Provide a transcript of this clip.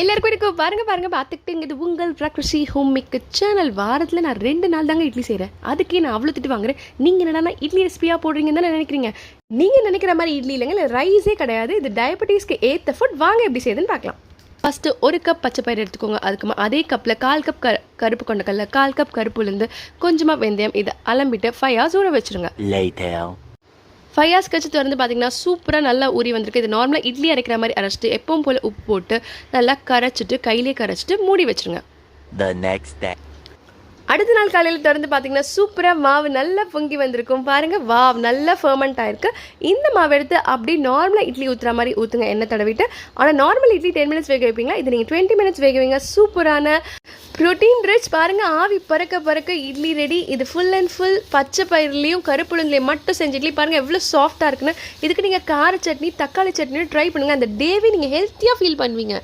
எல்லாருக்கும் இருக்கும் பாருங்க பாருங்கள் பார்த்துக்கிட்டு இது உங்கள் பிரக்ருஷி ஹோம் சேனல். வாரத்தில் நான் ரெண்டு நாள் தாங்க இட்லி செய்கிறேன் அதுக்கே நான் அவ்வளோ திட்டு வாங்குறேன். நீங்கள் என்னடா இட்லி ரெசிபியாக போடுறீங்கன்னு நினைக்கிறீங்க? நீங்கள் நினைக்கிற மாதிரி இட்லி இல்லைங்க இல்லை ரைஸே கிடையாது. இது டயபெட்டிஸ்க்கு ஏற்ற ஃபுட் வாங்க எப்படி செய்யுதுன்னு பார்க்கலாம். ஃபஸ்ட்டு ஒரு கப் பச்சை பயிர் எடுத்துக்கோங்க. அதுக்கு அதே கப்பில் கால் கப் க கருப்பு கொண்ட கல்ல கால் கப் கருப்புலேருந்து கொஞ்சமாக வெந்தயம் இதை அலம்பிட்டு ஃபைவ் ஹவர்ஸ் ஊற வச்சுருங்க. ஃபைவ் ஹார்ஸ் கழிச்சு திறந்து பார்த்தீங்கன்னா சூப்பராக நல்லா ஊறி வந்திருக்கு இது நார்மலாக இட்லி அரைக்கிற மாதிரி அரைச்சிட்டு எப்பவும் போல் உப்பு போட்டு நல்லா கரைச்சிட்டு கையிலே கரைச்சிட்டு மூடி வச்சிருங்க த நெக்ஸ்ட் day. அடுத்த நாள் காலையில் திறந்து பார்த்தீங்கன்னா சூப்பராக மாவு நல்லா பொங்கி வந்திருக்கும். பாருங்கள் வாவ் நல்லா ஃபர்மெண்ட் ஆயிருக்கு. இந்த மாவு எடுத்து அப்படியே நார்மலாக இட்லி ஊற்றுற மாதிரி ஊற்றுங்க எண்ணெய் தடவிட்டு. ஆனால் நார்மல் இட்லி டென் மினிட்ஸ் வேக வைப்பீங்களா? இது நீங்கள் டுவெண்ட்டி மினிட்ஸ் வேக வைங்க. சூப்பரான ப்ரோட்டீன் ரிச் பாருங்கள் ஆவி பறக்க பறக்க இட்லி ரெடி இது ஃபுல் அண்ட் ஃபுல் பச்சை பயிர்லேயும் கருப்புளுந்துலையும் மட்டும் செஞ்ச இட்லி. பாருங்கள் எவ்வளோ சாஃப்ட்டாக இருக்குன்னு. இதுக்கு நீங்கள் கார சட்னி தக்காளி சட்னியும் ட்ரை பண்ணுங்கள் அந்த டேவே நீங்கள் ஹெல்த்தியாக ஃபீல் பண்ணுவீங்க.